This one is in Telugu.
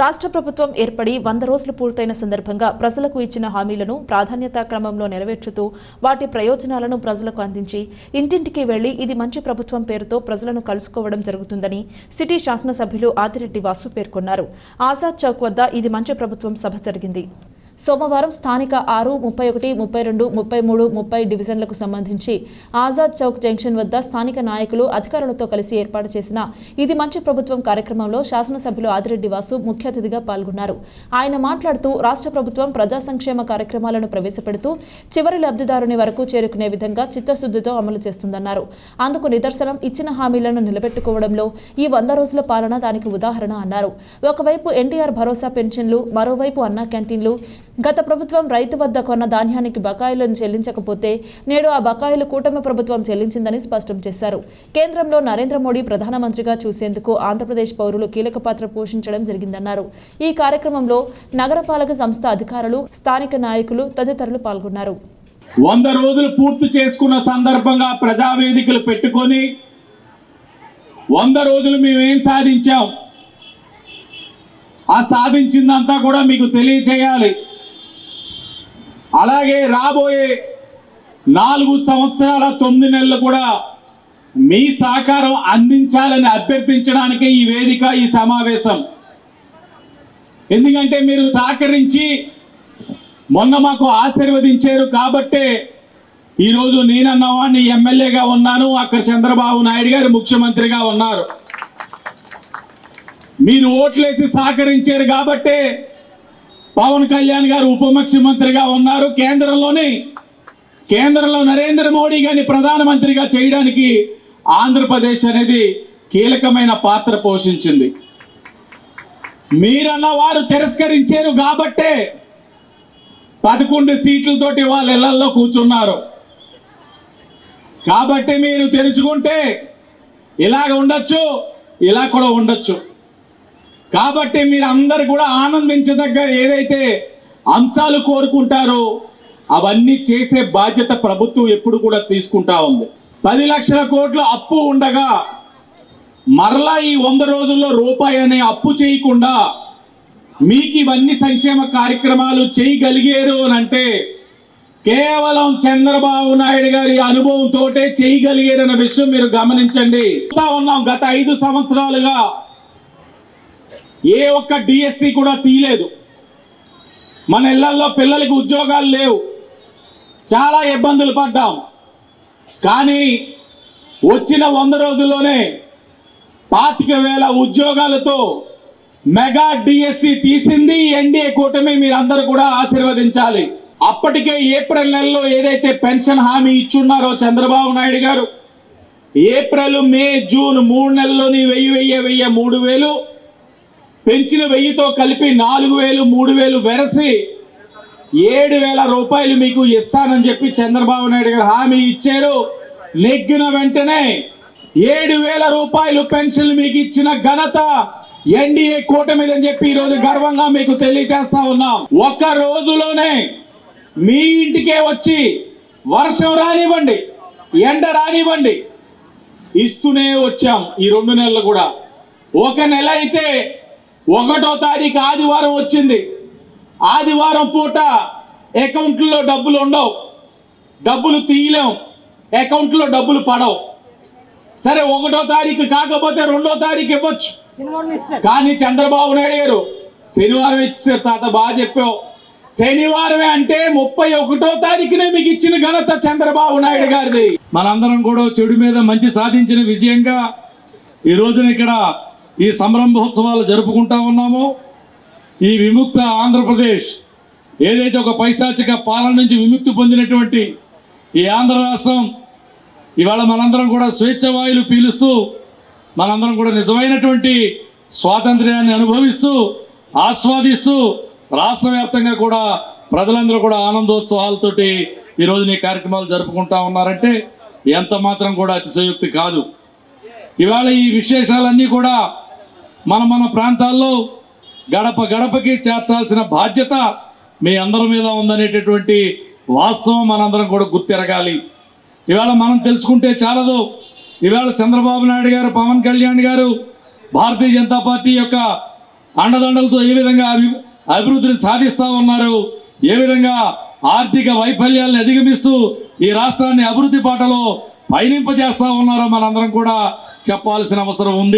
రాష్ట్ర ప్రభుత్వం ఏర్పడి వంద రోజులు పూర్తయిన సందర్భంగా ప్రజలకు ఇచ్చిన హామీలను ప్రాధాన్యతా క్రమంలో నెరవేర్చుతూ వాటి ప్రయోజనాలను ప్రజలకు అందించి ఇంటింటికి వెళ్ళి ఇది మంచి ప్రభుత్వం పేరుతో ప్రజలను కలుసుకోవడం జరుగుతుందని సిటీ శాసనసభ్యులు ఆదిరెడ్డి వాసు పేర్కొన్నారు. ఆజాద్ చౌక్ వద్ద ఇది మంచి ప్రభుత్వం సభ జరిగింది. సోమవారం స్థానిక ఆరు ముప్పై ఒకటి ముప్పై రెండు ముప్పై మూడు ముప్పై డివిజన్లకు సంబంధించి ఆజాద్ చౌక్ జంక్షన్ వద్ద స్థానిక నాయకులు అధికారులతో కలిసి ఏర్పాటు చేసిన ఇది మంచి ప్రభుత్వం కార్యక్రమంలో శాసనసభ్యులు ఆదిరెడ్డి వాసు ముఖ్య అతిథిగా పాల్గొన్నారు. ఆయన మాట్లాడుతూ రాష్ట్ర ప్రభుత్వం ప్రజా సంక్షేమ కార్యక్రమాలను ప్రవేశపెడుతూ చివరి లబ్ధిదారుని వరకు చేరుకునే విధంగా చిత్తశుద్ధితో అమలు చేస్తుందన్నారు. అందుకు నిదర్శనం ఇచ్చిన హామీలను నిలబెట్టుకోవడంలో ఈ వంద రోజుల పాలన దానికి ఉదాహరణ అన్నారు. ఒకవైపు ఎన్టీఆర్ భరోసా పెన్షన్లు మరోవైపు అన్నా క్యాంటీన్లు గత ప్రభుత్వం రైతు వద్ద కొన్న ధాన్యానికి బకాయిలను చెల్లించకపోతే నేడు ఆ బకాయిలు కూటమి ప్రభుత్వం చెల్లించిందని స్పష్టం చేశారు. కేంద్రంలో నరేంద్ర మోడీ ప్రధానమంత్రిగా చూసేందుకు ఆంధ్రప్రదేశ్ పౌరులు కీలక పాత్ర పోషించడం జరిగిందన్నారు. ఈ కార్యక్రమంలో నగరపాలక సంస్థ అధికారులు స్థానిక నాయకులు తదితరులు పాల్గొన్నారు. వంద రోజులు పూర్తి చేసుకున్న సందర్భంగా ప్రజావేదికలు పెట్టుకొని వంద రోజులు మేమేం సాధించాం? ఆ సాధించిందంతా కూడా మీకు తెలియచేయాలి. అలాగే రాబోయే నాలుగు సంవత్సరాల తొమ్మిది నెలలు కూడా మీ సహకారం అందించాలని అభ్యర్థించడానికి ఈ వేదిక ఈ సమావేశం. ఎందుకంటే మీరు సహకరించి మొన్న మాకు ఆశీర్వదించారు కాబట్టే ఈరోజు నేనన్నవాడిని ఎమ్మెల్యేగా ఉన్నాను. అక్కడ చంద్రబాబు నాయుడు గారు ముఖ్యమంత్రిగా ఉన్నారు. మీరు ఓట్లేసి సహకరించారు కాబట్టే పవన్ కళ్యాణ్ గారు ఉప ముఖ్యమంత్రిగా ఉన్నారు. కేంద్రంలోని కేంద్రంలో నరేంద్ర మోడీ గారిని ప్రధానమంత్రిగా చేయడానికి ఆంధ్రప్రదేశ్ అనేది కీలకమైన పాత్ర పోషించింది. మీరన్న వారు తిరస్కరించారు కాబట్టే పదకొండు సీట్లతోటి వాళ్ళ ఇళ్ళలో కూర్చున్నారు. కాబట్టి మీరు తెరుచుకుంటే ఇలాగ ఉండొచ్చు ఇలా కూడా ఉండొచ్చు. కాబట్టి మీరు అందరు కూడా ఆనందించదగ్గ ఏదైతే అంశాలు కోరుకుంటారో అవన్నీ చేసే బాధ్యత ప్రభుత్వం ఎప్పుడు కూడా తీసుకుంటా ఉంది. పది లక్షల కోట్ల అప్పు ఉండగా మరలా ఈ వంద రోజుల్లో రూపాయి అనే అప్పు చేయకుండా మీకు ఇవన్నీ సంక్షేమ కార్యక్రమాలు చేయగలిగారు అని అంటే కేవలం చంద్రబాబు నాయుడు గారి అనుభవంతోటే చేయగలిగారన్న విషయం మీరు గమనించండి. ఉన్నాం గత ఐదు సంవత్సరాలుగా ఏ ఒక్క డిఎస్సి కూడా తీయలేదు. మన ఇళ్ళలో పిల్లలకి ఉద్యోగాలు లేవు. చాలా ఇబ్బందులు పడ్డాం. కానీ వచ్చిన వంద రోజుల్లోనే పాతిక వేల ఉద్యోగాలతో మెగా డిఎస్సి తీసింది ఎన్డీఏ కూటమి మీరందరూ కూడా ఆశీర్వదించాలి. అప్పటికే ఏప్రిల్ నెలలో ఏదైతే పెన్షన్ హామీ ఇచ్చున్నారో చంద్రబాబు నాయుడు గారు ఏప్రిల్ మే జూన్ మూడు నెలల్లోని వెయ్యి వెయ్యి వెయ్యి మూడు వేలు పెంచిన వెయ్యితో కలిపి నాలుగు వేలు మూడు వేలు వెరసి ఏడు వేల రూపాయలు మీకు ఇస్తానని చెప్పి చంద్రబాబు నాయుడు గారు హామీ ఇచ్చారు. నెగ్గిన వెంటనే ఏడు వేల రూపాయలు పెన్షన్ మీకు ఇచ్చిన ఘనత ఎన్డీఏ కూటమిదని చెప్పి ఈరోజు గర్వంగా మీకు తెలియజేస్తా ఉన్నాం. ఒక్క రోజులోనే మీ ఇంటికే వచ్చి వర్షం రానివ్వండి ఎండ రానివ్వండి ఇస్తూనే వచ్చాం ఈ రెండు నెలలు కూడా. ఒక నెల అయితే ఒకటో తారీఖు ఆదివారం వచ్చింది. ఆదివారం పూట అకౌంట్లో డబ్బులు ఉండవు. డబ్బులు తీయలేం. అకౌంట్లో డబ్బులు పడవు. సరే ఒకటో తారీఖు కాకపోతే రెండో తారీఖు ఇవ్వచ్చు. కానీ చంద్రబాబు నాయుడు గారు శనివారం ఇచ్చారు తాత బాగా చెప్పావు. శనివారమే అంటే ముప్పై ఒకటో తారీఖునే మీకు ఇచ్చిన ఘనత చంద్రబాబు నాయుడు గారిది. మనందరం కూడా చెడు మీద మంచి సాధించిన విజయంగా ఈ రోజున ఇక్కడ ఈ సంరంభోత్సవాలు జరుపుకుంటా ఉన్నాము. ఈ విముక్త ఆంధ్రప్రదేశ్ ఏదైతే ఒక పైశాచిక పాలన నుంచి విముక్తి పొందినటువంటి ఈ ఆంధ్ర రాష్ట్రం ఇవాళ మనందరం కూడా స్వేచ్ఛ వాయులు పీలుస్తూ మనందరం కూడా నిజమైనటువంటి స్వాతంత్ర్యాన్ని అనుభవిస్తూ ఆస్వాదిస్తూ రాష్ట్ర వ్యాప్తంగా కూడా ప్రజలందరూ కూడా ఆనందోత్సవాలతోటి ఈరోజు నీ కార్యక్రమాలు జరుపుకుంటా ఉన్నారంటే ఎంత మాత్రం కూడా అతిశయోక్తి కాదు. ఇవాళ ఈ విశేషాలన్నీ కూడా మన మన ప్రాంతాల్లో గడప గడపకి చేర్చాల్సిన బాధ్యత మీ అందరి మీద ఉందనేటటువంటి వాస్తవం మనందరం కూడా గుర్తిరగాలి. ఇవాళ మనం తెలుసుకుంటే చాలదు. ఇవాళ చంద్రబాబు నాయుడు గారు పవన్ కళ్యాణ్ గారు భారతీయ జనతా పార్టీ యొక్క అండదండలతో ఏ విధంగా అభి- అభివృద్ధిని సాధిస్తూ ఉన్నారు ఏ విధంగా ఆర్థిక వైఫల్యాలను అధిగమిస్తూ ఈ రాష్ట్రాన్ని అభివృద్ధి పాటలో పయనింపజేస్తూ ఉన్నారో మనందరం కూడా చెప్పాల్సిన అవసరం ఉంది.